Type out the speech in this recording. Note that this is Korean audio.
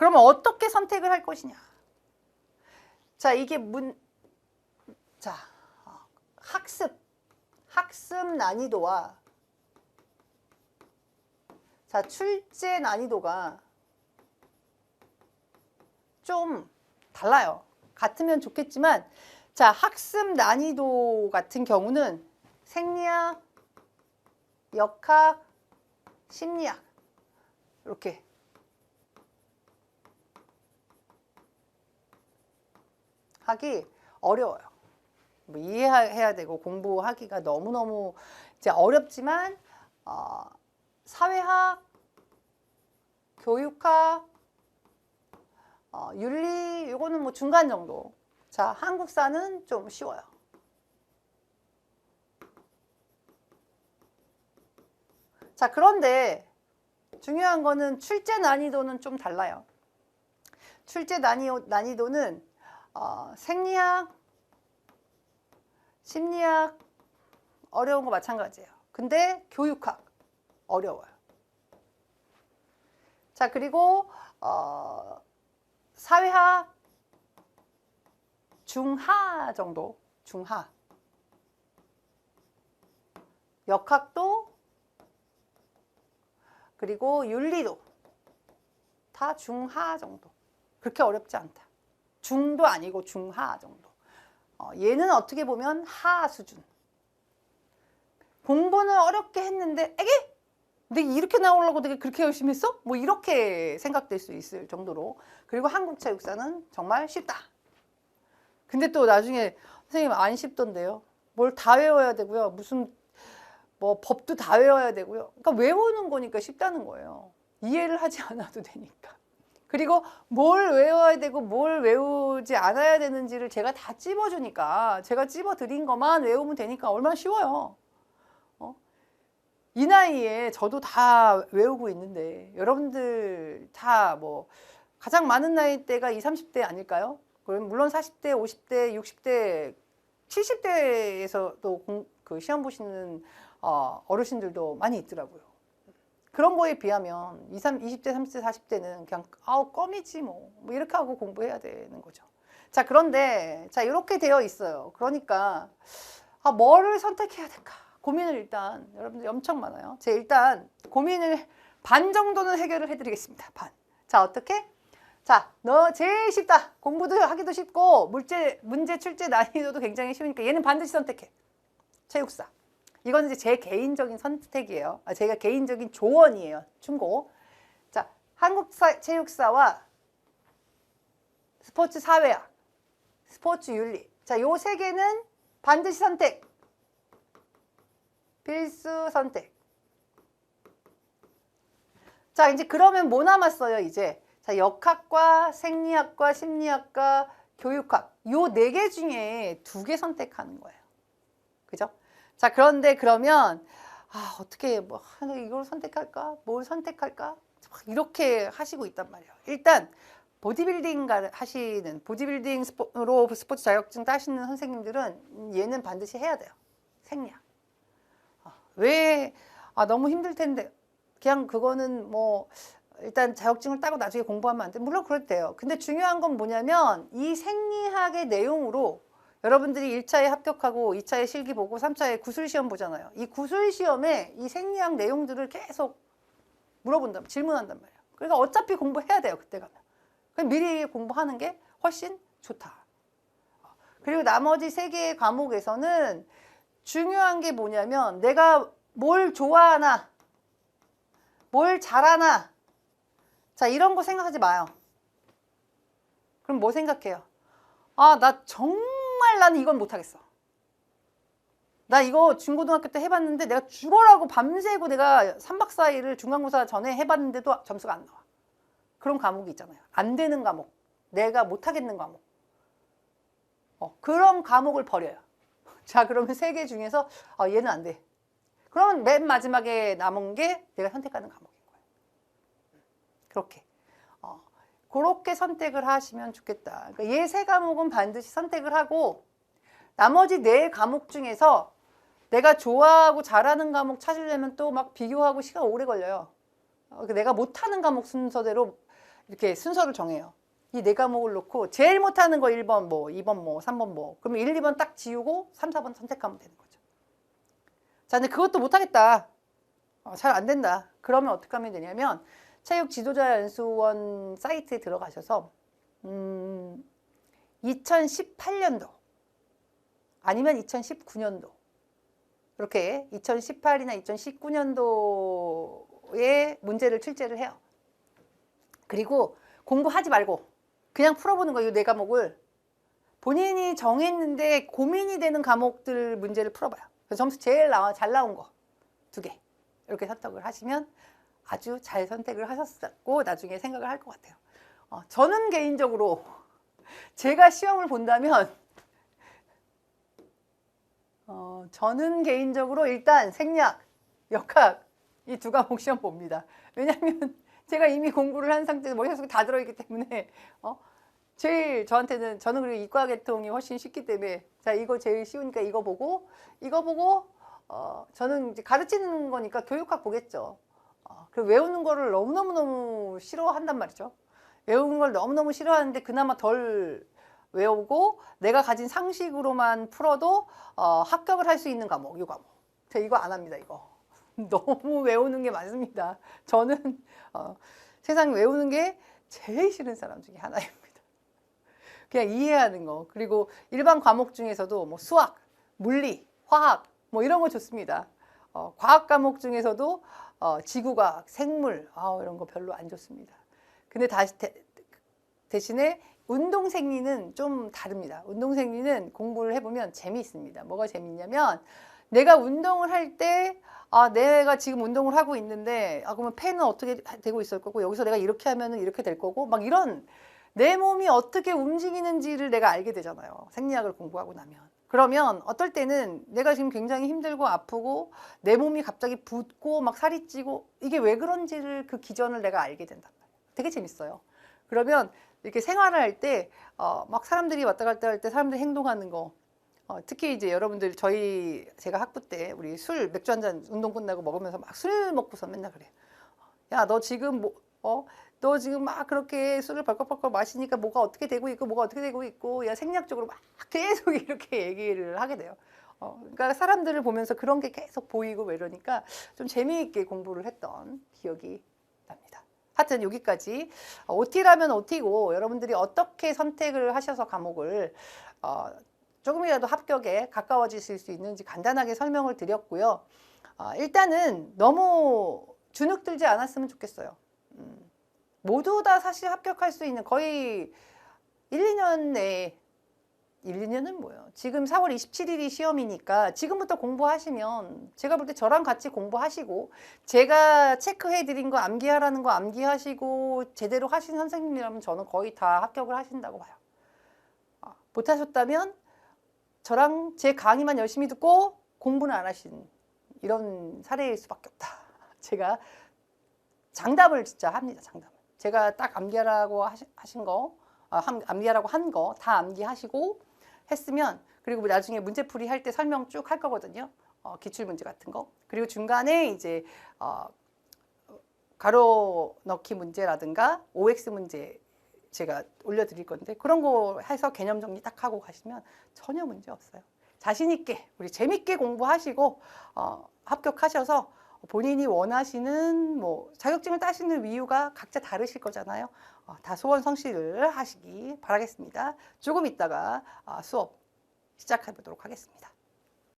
그러면 어떻게 선택을 할 것이냐? 자, 이게 문, 자, 어, 학습, 학습 난이도와 자, 출제 난이도가 좀 달라요. 같으면 좋겠지만, 자, 학습 난이도 같은 경우는 생리학, 역학, 심리학 이렇게 하기 어려워요. 뭐 이해해야 되고 공부하기가 너무너무 이제 어렵지만 어, 사회학, 교육학, 어, 윤리 이거는 뭐 중간 정도. 자, 한국사는 좀 쉬워요. 자, 그런데 중요한 거는 출제 난이도는 좀 달라요. 출제 난이도, 난이도는 어, 생리학, 심리학 어려운 거 마찬가지예요. 근데 교육학 어려워요. 자, 그리고 어, 사회학 중하 정도, 중하. 역학도 그리고 윤리도 다 중하 정도. 그렇게 어렵지 않다. 중도 아니고 중하 정도. 어, 얘는 어떻게 보면 하 수준. 공부는 어렵게 했는데, 에게? 내가 이렇게 나오려고 되게 그렇게 열심히 했어? 뭐 이렇게 생각될 수 있을 정도로. 그리고 한국 체육사는 정말 쉽다. 근데 또 나중에 선생님 안 쉽던데요. 뭘 다 외워야 되고요. 무슨 뭐 법도 다 외워야 되고요. 그러니까 외우는 거니까 쉽다는 거예요. 이해를 하지 않아도 되니까. 그리고 뭘 외워야 되고 뭘 외우지 않아야 되는지를 제가 다 찝어주니까 제가 찝어드린 것만 외우면 되니까 얼마나 쉬워요. 어? 이 나이에 저도 다 외우고 있는데 여러분들 다 뭐 가장 많은 나이대가 20, 30대 아닐까요? 그럼 물론 40대, 50대, 60대, 70대에서도 공, 그 시험 보시는 어, 어르신들도 많이 있더라고요. 그런 거에 비하면 20, 20대, 30대, 40대는 그냥 아우 껌이지 뭐, 뭐 이렇게 하고 공부해야 되는 거죠. 자 그런데 자 이렇게 되어 있어요. 그러니까 아 뭐를 선택해야 될까 고민을 일단 여러분들 엄청 많아요. 제 일단 고민을 반 정도는 해결을 해드리겠습니다. 반. 자 어떻게? 자, 너 제일 쉽다. 공부도 하기도 쉽고 문제 문제 출제 난이도도 굉장히 쉬우니까 얘는 반드시 선택해. 체육사. 이건 이제 제 개인적인 선택이에요. 아, 제가 개인적인 조언이에요. 충고. 자, 한국 사, 체육사와 스포츠 사회학, 스포츠 윤리. 자, 요 세 개는 반드시 선택. 필수 선택. 자, 이제 그러면 뭐 남았어요, 이제? 자, 역학과 생리학과 심리학과 교육학. 요 네 개 중에 두 개 선택하는 거예요. 그죠? 자, 그런데 그러면 아, 어떻게 뭐 이걸 선택할까? 뭘 선택할까? 이렇게 하시고 있단 말이에요. 일단 보디빌딩 하시는 보디빌딩 스포로 스포츠 자격증 따시는 선생님들은 얘는 반드시 해야 돼요. 생리학. 아, 왜 아, 너무 힘들 텐데 그냥 그거는 뭐 일단 자격증을 따고 나중에 공부하면 안 돼. 물론 돼요. 근데 중요한 건 뭐냐면 이 생리학의 내용으로 여러분들이 1차에 합격하고 2차에 실기 보고 3차에 구술 시험 보잖아요. 이 구술 시험에 이 생리학 내용들을 계속 물어본단 질문한단 말이에요. 그러니까 어차피 공부해야 돼요. 그때 가면. 그럼 미리 공부하는 게 훨씬 좋다. 그리고 나머지 세 개의 과목에서는 중요한 게 뭐냐면 내가 뭘 좋아하나 뭘 잘하나 자 이런 거 생각하지 마요. 그럼 뭐 생각해요? 아 나 정말 나는 이건 못하겠어. 나 이거 중고등학교 때 해봤는데 내가 죽어라고 밤새고 내가 3박 4일을 중간고사 전에 해봤는데도 점수가 안 나와. 그런 과목이 있잖아요. 안 되는 과목. 내가 못하겠는 과목. 어, 그런 과목을 버려요. 자 그러면 세 개 중에서 어, 얘는 안 돼. 그러면 맨 마지막에 남은 게 내가 선택하는 과목인 거예요. 그렇게. 어, 그렇게 선택을 하시면 좋겠다. 그러니까 얘세 과목은 반드시 선택을 하고 나머지 네 과목 중에서 내가 좋아하고 잘하는 과목 찾으려면 또 막 비교하고 시간 오래 걸려요. 어, 내가 못하는 과목 순서대로 이렇게 순서를 정해요. 이 네 과목을 놓고 제일 못하는 거 1번 뭐, 2번 뭐, 3번 뭐. 그러면 1, 2번 딱 지우고 3, 4번 선택하면 되는 거죠. 자, 근데 그것도 못하겠다. 어, 잘안 된다. 그러면 어떻게 하면 되냐면 체육 지도자 연수원 사이트에 들어가셔서 음, 2018년도 아니면 2019년도 이렇게 2018이나 2019년도에 문제를 출제를 해요. 그리고 공부하지 말고 그냥 풀어보는 거예요. 네 과목을 본인이 정했는데 고민이 되는 과목들 문제를 풀어봐요. 점수 제일 나와 잘 나온 거 두 개 이렇게 선택을 하시면 아주 잘 선택을 하셨고 나중에 생각을 할 것 같아요. 어, 저는 개인적으로 제가 시험을 본다면 어, 저는 개인적으로 일단 생략, 역학 이 두 과목 시험 봅니다. 왜냐하면 제가 이미 공부를 한 상태에서 머릿속에 다 들어있기 때문에 어? 제일 저한테는 저는 그리고 이과 계통이 훨씬 쉽기 때문에 자 이거 제일 쉬우니까 이거 보고 이거 보고 어, 저는 이제 가르치는 거니까 교육학 보겠죠. 어, 그 외우는 거를 너무너무너무 싫어한단 말이죠. 외우는 걸 너무너무 싫어하는데 그나마 덜 외우고 내가 가진 상식으로만 풀어도 어, 합격을 할 수 있는 과목, 이 과목. 제가 이거 안 합니다, 이거. 너무 외우는 게 많습니다. 저는 어, 세상 외우는 게 제일 싫은 사람 중에 하나입니다. 그냥 이해하는 거. 그리고 일반 과목 중에서도 뭐 수학, 물리, 화학 뭐 이런 거 좋습니다. 어, 과학 과목 중에서도 어, 지구과학, 생물 아, 이런 거 별로 안 좋습니다. 근데 다시 대, 대신에 운동 생리는 좀 다릅니다. 운동 생리는 공부를 해보면 재미있습니다. 뭐가 재밌냐면 내가 운동을 할 때 아, 내가 지금 운동을 하고 있는데 아, 그러면 폐는 어떻게 되고 있을 거고 여기서 내가 이렇게 하면은 이렇게 될 거고 막 이런 내 몸이 어떻게 움직이는지를 내가 알게 되잖아요. 생리학을 공부하고 나면. 그러면 어떨 때는 내가 지금 굉장히 힘들고 아프고 내 몸이 갑자기 붓고 막 살이 찌고 이게 왜 그런지를 그 기전을 내가 알게 된단 말이에요. 되게 재밌어요. 그러면 이렇게 생활을 할 때, 어, 막 사람들이 왔다 갔다 할 때 사람들이 행동하는 거, 어, 특히 이제 여러분들 저희 제가 학부 때 우리 술 맥주 한 잔 운동 끝나고 먹으면서 막 술 먹고서 맨날 그래. 야, 너 지금 뭐, 어, 너 지금 막 그렇게 술을 벌컥벌컥 마시니까 뭐가 어떻게 되고 있고 뭐가 어떻게 되고 있고 야 생략적으로 막 계속 이렇게 얘기를 하게 돼요. 어, 그러니까 사람들을 보면서 그런 게 계속 보이고 뭐 이러니까 좀 재미있게 공부를 했던 기억이 납니다. 하여튼 여기까지 어, OT라면 OT고 여러분들이 어떻게 선택을 하셔서 과목을 어, 조금이라도 합격에 가까워지실 수 있는지 간단하게 설명을 드렸고요. 어, 일단은 너무 주눅 들지 않았으면 좋겠어요. 음, 모두 다 사실 합격할 수 있는 거의 1, 2년 내에 1, 2년은 뭐예요? 지금 4월 27일이 시험이니까 지금부터 공부하시면 제가 볼 때 저랑 같이 공부하시고 제가 체크해 드린 거 암기하라는 거 암기하시고 제대로 하신 선생님이라면 저는 거의 다 합격을 하신다고 봐요. 아, 못하셨다면 저랑 제 강의만 열심히 듣고 공부는 안 하신 이런 사례일 수밖에 없다. 제가 장답을 진짜 합니다. 장답. 제가 딱 암기하라고 하신 거, 아, 함- 암기하라고 한 거 다 암기하시고 했으면 그리고 나중에 문제풀이 할 때 설명 쭉 할 거거든요. 어, 기출 문제 같은 거. 그리고 중간에 이제 어, 가로 넣기 문제라든가 OX 문제 제가 올려드릴 건데 그런 거 해서 개념 정리 딱 하고 가시면 전혀 문제 없어요. 자신 있게 우리 재밌게 공부하시고 어, 합격하셔서 본인이 원하시는 뭐 자격증을 따시는 이유가 각자 다르실 거잖아요. 어, 다 소원 성실을 하시기 바라겠습니다. 조금 있다가 아, 수업 시작해 보도록 하겠습니다.